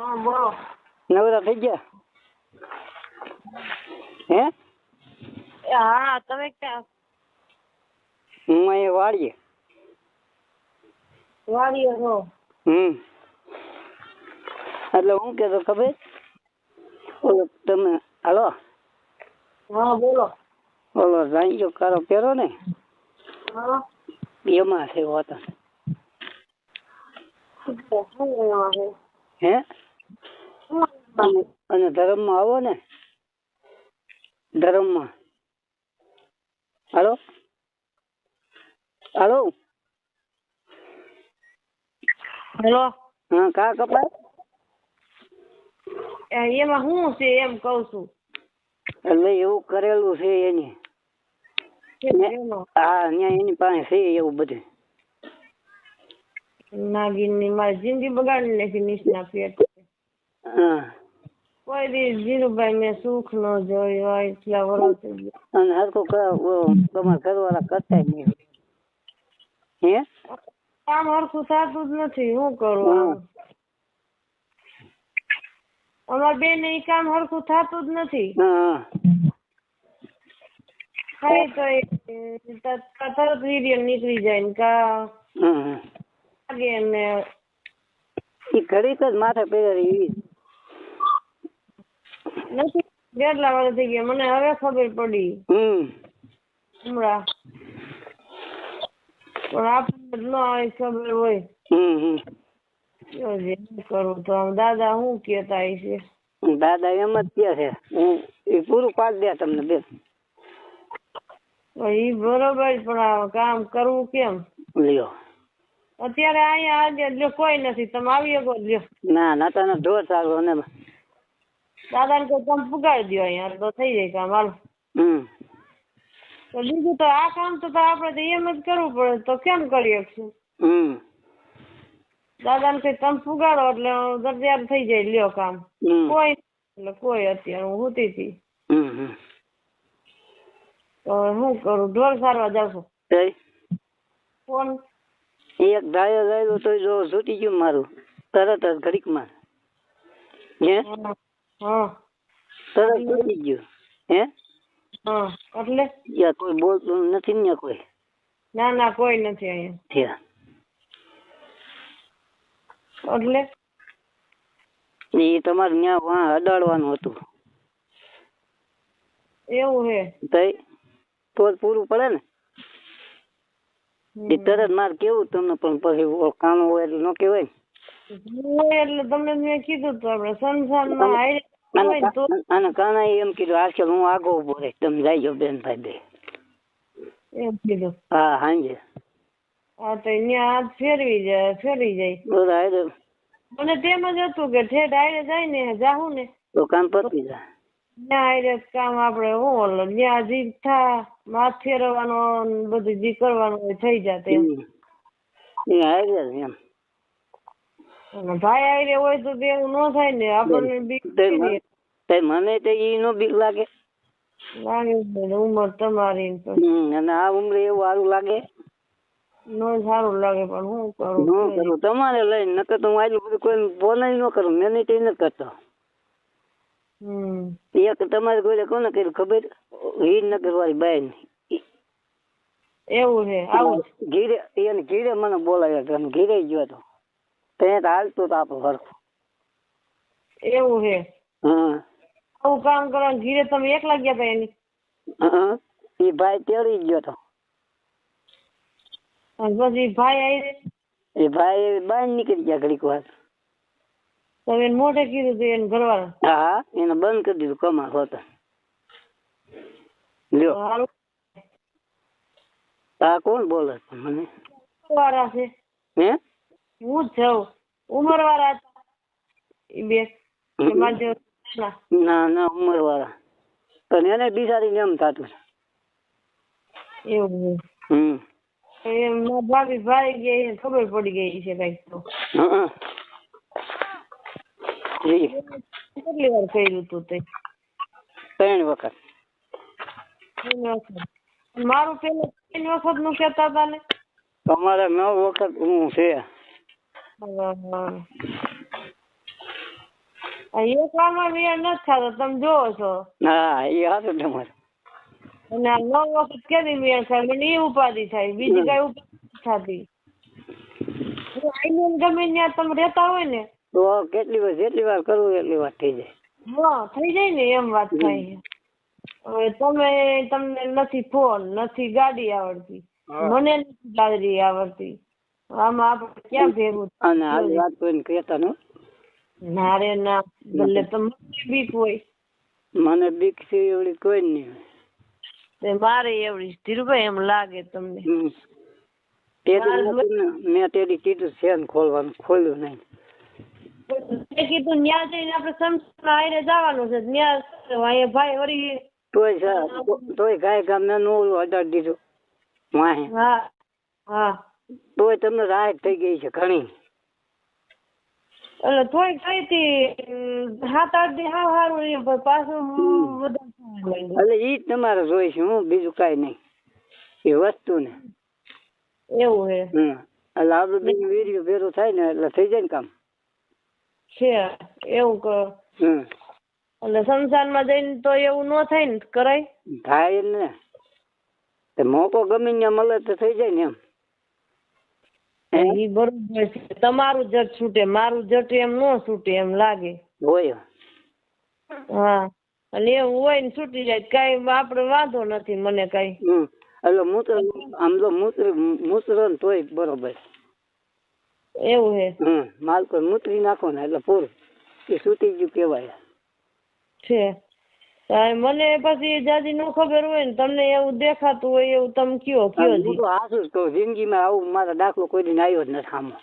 હા બોલો. નવરા થઈ ગયા? હે? હા તમે ક્યાં? હું વાળીએ વાડીએ. છો? હમ. એટલે હું કેતો ખબર? ઓલો તમે હાલો? હા બોલો. ઓલો રાંજો કારો પહેરો ને? હા. એમાં છે વાત. હે? અને ધર્મ ધર્મમાં આવો ને. ધર્મમાં. હાલો? હાલો? હેલો? હા કા કપાય એમાં શું છે એમ કઉ છું. એટલે એવું કરેલું છે એની. હા એની. પાસે છે એવું બધું. નાગીનની મારી જિંદગી બગાડી નાખી નિષ્ણા પેટ હા. કોઈ દી જીરુભાઈ મેં સુખ ન જોયું હોય એટલા વર્ષ અને હરખું તમારા ઘરવાળા કરતા નહીં. હે? કામ હરખું થતું જ નથી શું કરું અમાર બેન એ કામ હરખું થતું જ નથી. હા. થાય તો તરત વીર્ય નીકળી જાય ને કા લાગે ને એ ઘડીક જ માથે પહેરી એવી નથી કેટલા વર્ષ થઈ ગયા? મને હવે ખબર પડી. હમ. હમણાં. પણ આપણને ન આવી ખબર હોય. હમ હમ. જે કરું તો આમ દાદા શું કેતા દાદા એમ જ કે છે. હું એ પૂરું પાડી દે તમને બેન. બરોબર પણ કામ કરવું કેમ? લ્યો. અત્યારે અહીંયા આજે કોઈ નથી તમે આવી શકો લ્યો. ના ના તને ઢોર સારું અને દાદાને કોઈ તમે પુગાડી દો અહીંયા તો થઈ જાય કામ હાલો. હમ. તો બીજું તો આ કામ તો આપડે આપણે તો એમ જ કરવું પડે તો કેમ કરી શકશું? હમ. દાદાને કઈ તમે પુગાડો એટલે દરજ્યાર થઈ જાય લ્યો કામ. કોઈ એટલે કોઈ અત્યારે હું હોતી હતી. હમ હમ. તો શું કરું? ઢોર સારવા જાવ છું ફોન એક ડાયો લાવ્યો તો જો છૂટી ગયું મારું તરત જ ઘડીકમાં. હે. હા. તરત છૂટી ગયું હે? હા એટલે? યા કોઈ બોલતું નથી ને કોઈ? ના ના કોઈ નથી અહીંયા. એટલે? એ તમારે ત્યાં વાં અડાડવાનું હતું. એવું હે? તઈ તો પૂરું પડે ને? એ તરત મારે કેવું તમને પણ પછી કામ હોય એટલે ન કહેવાય એટલે તમને મેં કીધું તો આપણે સંસારમાં અને ને કાના એમ કીધું આખે હું આગો ઊભો રહીશ. તમે જાયજો બેન ભાઈ બે. એમ કીધું? હા હાંજે. હા તો ત્યાં ફેરવી જાય ફેરવી જાય. બધા હારે મને તેમ જ હતું કે ઠેઠ હારે જાય ને જાહું ને. તો કામ પતી જાય. ત્યાં હારે કામ આપણે હું ઓલો ત્યાં જી થા માથ ફેરવવાનો બધું જી કરવાનું થઈ જાય એમ. એ એમ. ભાઈ હારે હોય તો તે ન થાય ને આપણને બીક તે મને તો ઈ નો બીક લાગે. લાગે ઉંમર તમારી ને અને આ ઉંમરે એવું સારું લાગે? નો સારું લાગે પણ હું કરું? કરું કરું તમારે લઈને નકર તો હું આટલું બધું કોઈ ફોન ન કરું મેં નહીં તો કરતો. હમ. એક તમારે કોઈ કોને કર્યું ખબર? હિરનગર વાળી બેન એવું છે આવું ઘીરે એને ઘીરે મને બોલાવ્યો હતો ઘીરે ગયો હતો. તો હાલતું તો આપણું હરખું એવું છે? હા આવું કામ કરવા ઘીરે તમે એકલા ગયા હતા એની? હા એ ભાઈ તેડી ગયો તો. પછી ભાઈ આવી એ ભાઈ બહાર નીકળી ગયા ઘડીક વાર. તમે મોઢે કીધું હતું એને ઘરવાળા હા એને બંધ કરી દીધું કમા હોતા. લ્યો. આ કોણ બોલે મને? વાળા છે. હે? હું જ છું ઉંમર વાળા હતા. ઈ બે એમાં જો જેવા ના ના ઉંમર વાળા પણ એને બિચારીને એમ થતું એવું હમ. એ ભાભી ભાઈ એને ખબર પડી ગઈ છે કંઈક તો. કેટલી વાર કર્યું તું તે? ત્રણ વખત. ત્રણ વખત. મારું પેલું ત્રણ વખતનું કેતા હતા ને? તમારે નવ વખત હું છે. હા. આ એકલામાં મેળ નથી થતો તમે જોવો છો. હા એ હાથું તમારે અને નવ વખત કેદી મેળ થાય? મને એ ઉપાધિ થાય. બીજી કઈ ઉપાધિ થતી. આઈને ગમે ત્યાં તમે રહેતા હોય ને. તો કેટલી વાર જેટલી વાર કરવું એટલી વાર થઈ જાય. હા થઈ જાય ને એમ વાત થાય. હવે તમે તમને નથી ફોન નથી ગાડી આવડતી. મને નથી ગાડી આવડતી. આમાં આપણે ક્યાં ભેગું અને વાત કોઈને કહેતા ન. ના ના ભલે તમને બીક હોય. મને બીક છે એવડી કોઈ નહીં તે મારે એવડી ધીરુભાઈ એમ લાગે તમને. મેં તેડી કીધું છે ને ખોલવાનું ખોલ્યું નહીં. મેં કીધું ન્યા જઈને આપણે સમસના હારે જવાનું છે. ન્યા અહીંયા ભાઈ વળી તોય તોય ગાય ગામને નું અડાડી દીધું. વાહે. હા હા. તોય તમને રાહત થઈ ગઈ છે ઘણી. એટલે તોય કઈ હતી સાત આઠ દી હાવ પણ પાછું એટલે ઈ જ તમારે જોઈ છે હું બીજું કઈ નહીં. એ વસ્તુ ને એવું હે. હમ. એટલે આપડે બીજું વીર્ય ભેરું થાય ને એટલે થઈ જાય ને કામ. છે એવું કહો હમ. એટલે સંસારમાં જઈને તો એવું ન થાય ને કરાય. થાય ને. મોકો ગમે ત્યાં મળે તો થઈ જાય ને એમ. ઈ બરોબર છે. તમારું જટ છૂટે મારું જટ એમ ન છૂટે એમ લાગે. હોય. હા અને એવું હોય ને છૂટી જાય કઈ આપડે વાંધો નથી મને કઈ. એટલે મૂત્ર આમ તો મૂત્ર મૂત્ર ને તોય બરોબર. એવું હે? હમ માલકો મૂત્રી નાખો ને એટલે પૂરું. એ છૂટી ગયું કેવાય છે. હવે મને પછી જાજી નો ખબર હોય ને તમને એવું દેખાતું હોય એવું તમે કયો કયો હું જી. તો હાસું તો જિંદગીમાં આવું મારો દાખલો કોઈ દિન આવ્યો જ નથી આમાં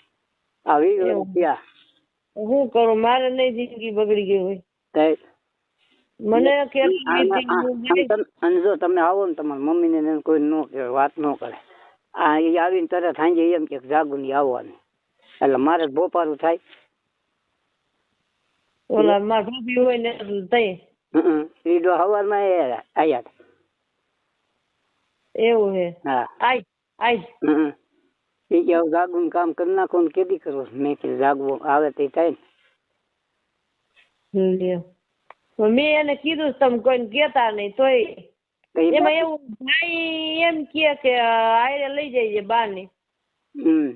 આ વર્ષ એવું. કરું મારે નહીં જિંદગી બગડી ગઈ હોય. તાય મને અને જો તમે આવો ને તમારા મમ્મીને ને કોઈ ન કે વાત ન કરે. આ એ આવીને તરત સાંજે એમ કે જાગું ની આવવાની. એટલે મારે ભોપારું થાય. ઓલા મારા ભાભી હોય ને તઈ હમ. ઈ ડો હવારમાં એ આયા. હતા. એવું હે? હા. આઈ આઈ એ કે જાગવું કામ કરી નાખો ને કેદી કરવું મેં કે જાગવું આવે તે થાય ને. મેં એને કીધું તમે કોઈને કેતા નહીં તોય. એમાં એવું ભાઈ એમ કે કે આયરે લઈ જાય છે બાને હમ.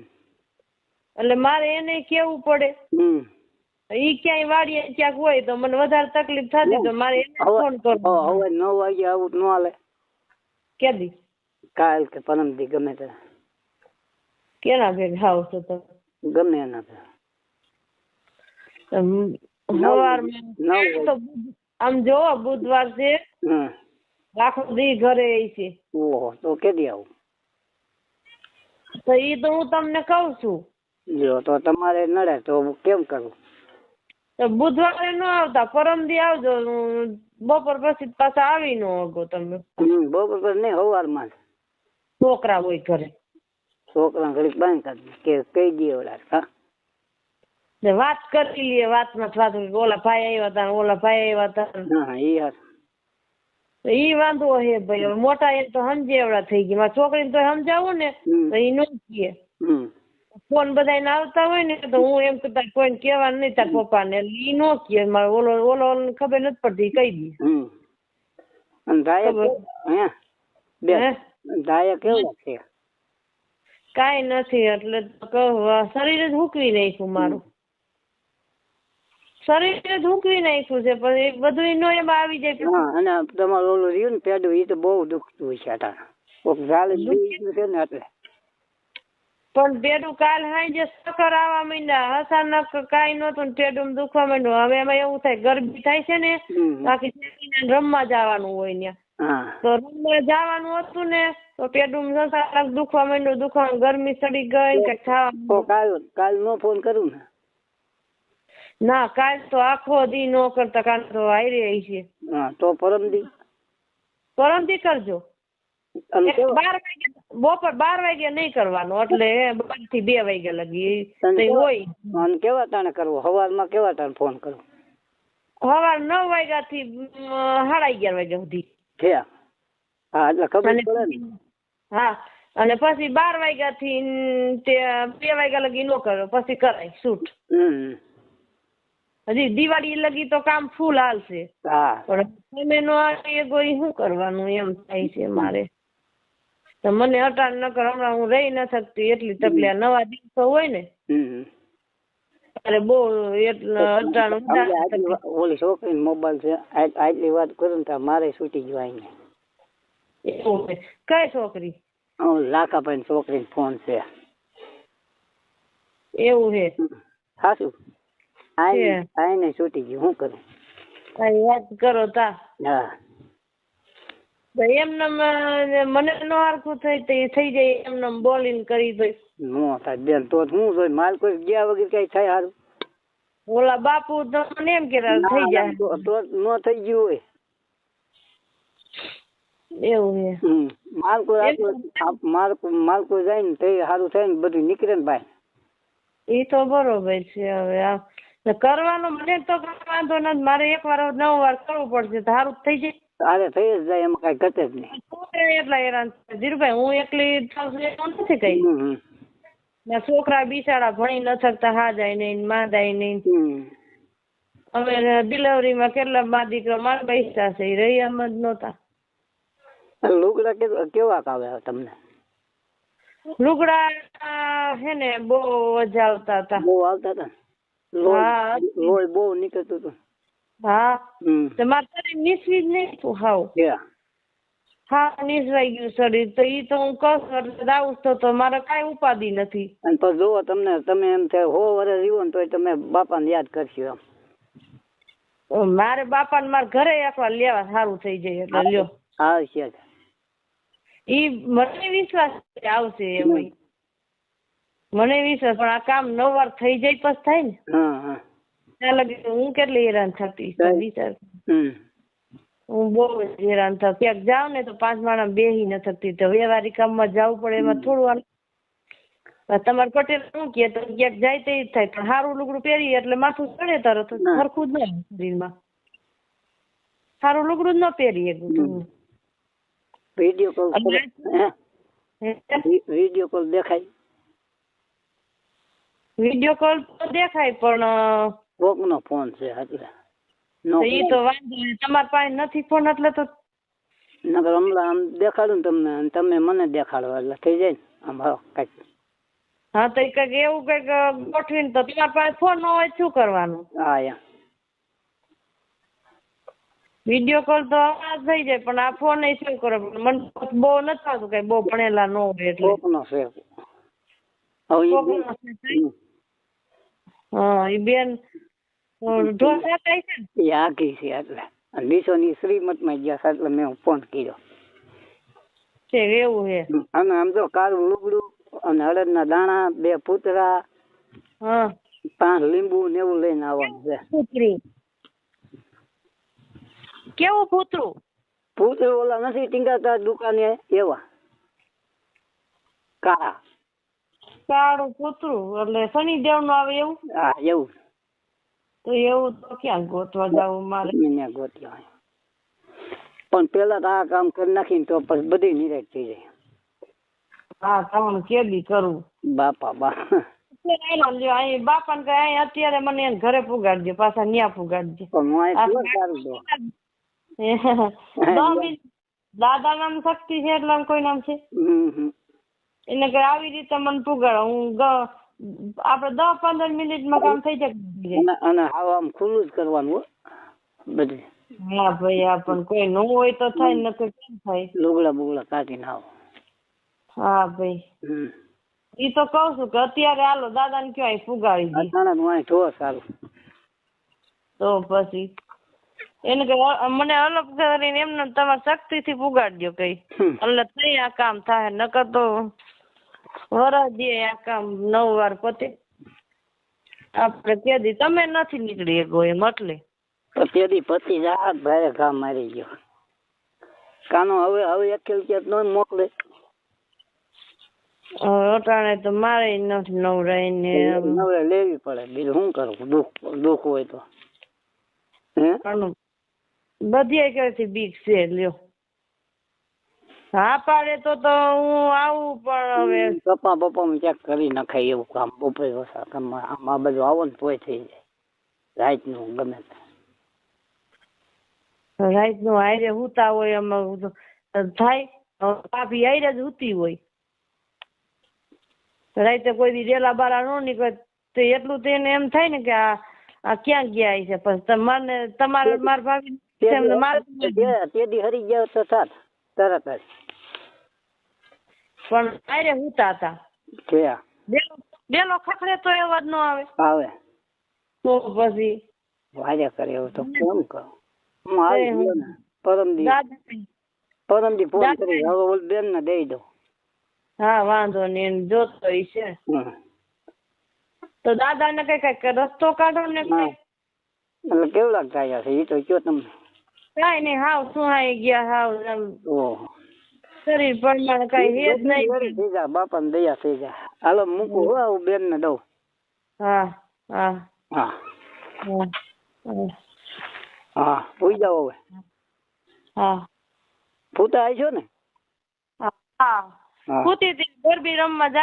એટલે મારે એને કેવું પડે. હમ. ઈ ક્યાંય વાડીએ ક્યાંક હોય તો મને વધારે તકલીફ થતી તો મારે એને ફોન કરવો હવે નવ વાગે આવું ન હાલે. કેદી કાલ કે પરમ દી ગમે તે. કેના ભેગા આવશો તો? ગમે એના તો આમ જો બુધવાર છે. આખો દી ઘરે છે. ઓહો તો કેદી આવું? તો ઈ તો હું તમને કઉ છું. જો તો તમારે નડે તો કેમ કરવું તો બુધવારે ન આવતા પરમ દી આવજો બપોર પછી પાછા આવી ન અગો તમે. બપોર પછી નહીં સવારમાં છોકરા હોય ઘરે. છોકરા ઘડીક બાંધ કે કઈ દઈએ ઓલા હા. વાત કરી લઈએ વાતમાં માં વાત. ઓલા ભાઈ આવ્યા હતા ને ઓલા ભાઈ આવ્યા હતા ને. હા ઈ હાર. ઈ વાંધો હે ભાઈ મોટા એ તો સમજે એવડા થઈ ગયા. છોકરી છોકરીને તો સમજાવું ને તો ઈ નો કહે. હમ. ફોન બધાને આવતા હોય ને તો હું એમ કહેતા કોઈને કહેવાનું નહીં તાર પપ્પાને એટલે ઈ નો કહે મારે ઓલો ઓલો ખબર નથી પડતી કહી દે. અને ધાયા હે? બે. હે? કેવું છે? કાંઈ નથી એટલે શરીર જ હૂકવી નાખ્યું મારું. શરીર જ હૂકવી નાખ્યું છે પણ એ બધું નો એમાં આવી જાય પછી હા અને તમારું ઓલું રહ્યું ને પેડું એ તો બહુ દુખતું હોય છે આટા કોક ઝાલ છે ને એટલે. પણ પેડું કાલ સાંજે ચક્કર આવવા માંડ્યા અચાનક કાંઈ નહોતું ને પેડું દુખવા માંડ્યું. હવે એમાં એવું થાય ગરમી થાય છે ને બાકી રમવા જવાનું હોય ને તો રમવા જવાનું હતું ને તો પેડું અચાનક દુખવા માંડ્યું દુખવા ગરમી ચડી ગઈ કે ખાવા કાલ કાલ નો ફોન કરું ને? ના કાલ તો આખો દી નો કરતા કાલ તો હારી રહી છે. હા તો પરમ દી. કરજો અને એક કેવા- બાર વાગે બપોર બાર વાગે નહીં કરવાનું એટલે બારથી બે વાગ્યા લગી હોય. અને કેવા ટાણે કરવો? સવારમાં કેવા ટાણે ફોન કરવો સવાર નવ વાગ્યા થી સાડા અગિયાર વાગ્યા સુધી. છે હા એટલે ખબર અને પડે હા અને પછી બાર વાગ્યા થી તે બે વાગ્યા લગી નો કરો પછી કરાય શૂટ. હજી દિવાળી લગી તો કામ ફૂલ હાલશે. હા. પણ તમે નો આવી કોઈ શું કરવાનું એમ થાય છે મારે. તો મને અટાણ ન કર હમણાં હું રહી ન શકતી એટલી તકલીફ. નવા દિવસો હોય ને અરે ત્યારે બહુ એટલે અટાણ ઓલી છોકરી મોબાઈલ છે આટલી વાત કરું ને મારે છૂટી જવાય ને એવું કઈ છોકરી? લાખાભાઈ છોકરીને ફોન છે. એવું છે. સાચું આઈને આઈ આઈને છૂટી ગયું. શું કરું? કઈ વાત કરો તા. હા. તો એમને મને નો હરખું થઈ તો એ થઈ જાય એમને બોલીને કરી દઈ નો થાય બેન તો હું જોઈ માલ કોઈ ગયા વગર કઈ થાય સારું ઓલા બાપુ તો મને એમ કે થઈ જાય. તો નો થઈ ગયું હોય. એવું છે. હમ. માલ કોઈ એમ આટલું- આ માલ કોઈ- માલ કોઈ જાય ને તો સારું થાય ને બધું નીકળે ને ભાઈ. એ તો બરોબર છે હવે આ કરવાનો મને તો વાંધો નથી મારે એક વાર નવ વાર કરવું પડશે તો સારું થઈ જાય. તારે થઈ જ જાય એમાં કઈ ઘટે જ નહીં. એટલા હેરાન. ધીરુભાઈ હું એકલી નથી કઈ. ને છોકરા બિચારા ભણી ન શકતા હા જાય નહીં માં જાય નહીં. અમે ડિલિવરીમાં કેટલા માં દીકરા માર બેસતા છે એ રહી એમ જ નહોતા. લુગડા કેવા આવે તમને? લુગડા હે ને બહુ જ આવતા હતા. બહુ આવતા હતા? લોહી બહુ નીકળતું હતું. હા. હમ. તો મારે શરીર નીસવી જ નહીં તું હાવ. હા નિસવાઈ ગયું શરીર. તો ઈ તો હું કહું એટલે દાઉસ તો તો મારે કાંઈ ઉપાધિ નથી. અને પછી જોવો તમને તમે એમ થાય હો વરે જીવો ને તોય તમે બાપાને યાદ કરશો એમ. મારે બાપાને મારે ઘરે એકવાર લેવા સારું થઈ જાય એટલે લ્યો. હા છે ઈ મને વિશ્વાસ છે આવશે એમ મને વિશ્વાસ પણ આ કામ નવ વાર થઈ જાય પછી થાય ને. હા હા. ત્યાં લગી હું કેટલી હેરાન થતી? વિચાર? હું બહુ જ હેરાન થતી. ક્યાંક જાઉં ને તો પાંચ માણસ બેહી ન થતી. તો વ્યવહારિક કામમાં જવું પડે એમાં થોડું તમારે પટેલ શું કે તો ક્યાંક જાય તે જ થાય. પણ સારું લુગડું પહેરીએ એટલે માથું ચડે તરત. સરખું જ ના શરીરમાં. સારું લુગડું જ ન પહેરીએ. વીડિયો કોલ વીડિયો કોલ દેખાય. વીડિયો કોલ તો દેખાય પણ કોકનો ફોન છે એટલે તો વાંધો નહીં. તમારી પાસે નથી ફોન એટલે તો નકર હમણાં આમ દેખાડું ને તમને અને તમે મને દેખાડો એટલે થઈ જાય ને. આમ હાલો કાંઈક. હા તો કંઈક એવું કંઈક ગોઠવીને તો તમારી પાસે ફોન ન હોય શું કરવાનું? હા એમ. વીડિયો કોલ તો જ થઈ જાય પણ આ ફોન એ શું કરો? મને બહુ નથી આવતું કઈ બહુ ભણેલા ન હોય એટલે. કોકનો છે. હવે કોકનો છે હા એ બેન ઢોસા થાય છે ને. એ આઘી છે એટલે. અને નીચોની શ્રીમતમાં ગયા છે એટલે મેં ફોન કર્યો. છે એવું છે. અને આમ જો કાળું લુગડું અને દાણા બે પૂતરા પાંચ લીંબુ ને એવું લઈને આવવાનું છે. કૂતરું કેવું પૂતરું પૂતરું ઓલા નથી ટીંગાતા દુકાને એવા. કાળા. કાળું કૂતરું એટલે શનિદેવનું આવે એવું? હા એવું. તો એવું તો ક્યાં ગોતવા જવું મારે? એને ગોત્યા હોય. પણ પેલા તો આ કામ કરી નાખીને તો પછી બધી નિરાશ થઈ જાય. હા તમને કેદી કરવું બાપા બા. કહે અહીં અત્યારે મને એને ઘરે પુગાડજો પાછા ન્યા પુગાડજો. દાદા નામ શક્તિ છે એટલે કોઈ નામ છે. એને કે આવી રીતે મને પુગાડો હું ગ- આપણે દસ પંદર મિનિટમાં કામ થઈ જાય. અને આમ ખુલ્લું જ કરવાનું હો બધું. હા ભાઈ આ પણ કોઈ ન હોય તો થાય ન તો કેમ થાય? લુગડા બુગડા કાઢીને આવો. હા ભાઈ. ઈ તો કઉ છું કે અત્યારે હાલો દાદા ને કયો અહીં પુગાડી દે. અત્યારે હું અહીં જોવો સારું. તો પછી એને કે મને અલગ કરીને એમને તમારે શક્તિથી ફુગાડજો કઈ. એટલે થઈ આ કામ થાય નકર તો વરસ દે આ કામ નવ વાર પતે. આપણે કેદી તમે નથી નીકળી શકો એમ એટલે. તો પતી જાત ભારે ઘા મારી ગયો. કાનો હવે હવે અકેલ કે ન મોકલે. અટાણે તો મારે નથી નવરાય ને નવરે લેવી પડે. બીજું શું કરું દુઃખ દુઃખ હોય તો. હે? બધી કરેથી બીક છે લ્યો. હા પાડે તો તો હું આવું પણ હવે. પપ્પા પપ્પા ચેક કરી નખાય એવું કામ બપોરે આમ આ બધું આવો ને તોય થઈ જાય. રાતનું ગમે તે. રાતનું હારે હુતા હોય એમાં થાય પાપી ભાભી હારે જ હુતી હોય. રાતે કોઈ દી રેલા બારા નો નીકળે તો એટલું તો એને એમ થાય ને કે આ આ ક્યાં ગયા છે પછી તમારે તમારે માર ભાભી મારે તે દી હરી ગયા તો થાત તરત જ. પણ હારે હુતા હતા કે બેલો બેલો ખખડે તો એ વાત નો આવે. આવે. તો પછી વાજે કરે એવું તો કેમ કરો. હું આવી ગયો ને પરમદી પરમદી ફોન કરી હવે ઓલ બેન ને દઈ દો હા વાંધો નહીં જોતો ઈ છે. તો દાદા ને કઈ કઈ રસ્તો કાઢો ને કઈ? એટલે કેવડા થયા છે? એ તો કયો તમને? કઈ નઈ હાવ સુહાઈ ગયા હાવ ઓહો. શરીર પ્રમાણે કઈ હે જ બધી વારી નહીં. થઈ જાય બાપા ને દયા થઈ જાય હાલો મૂકું હો હું બેન ને દઉં હા. હા હા જાઓ હવે. હા. ફૂટા આવી છો ને? હા હા. ગરબી રમવા જાય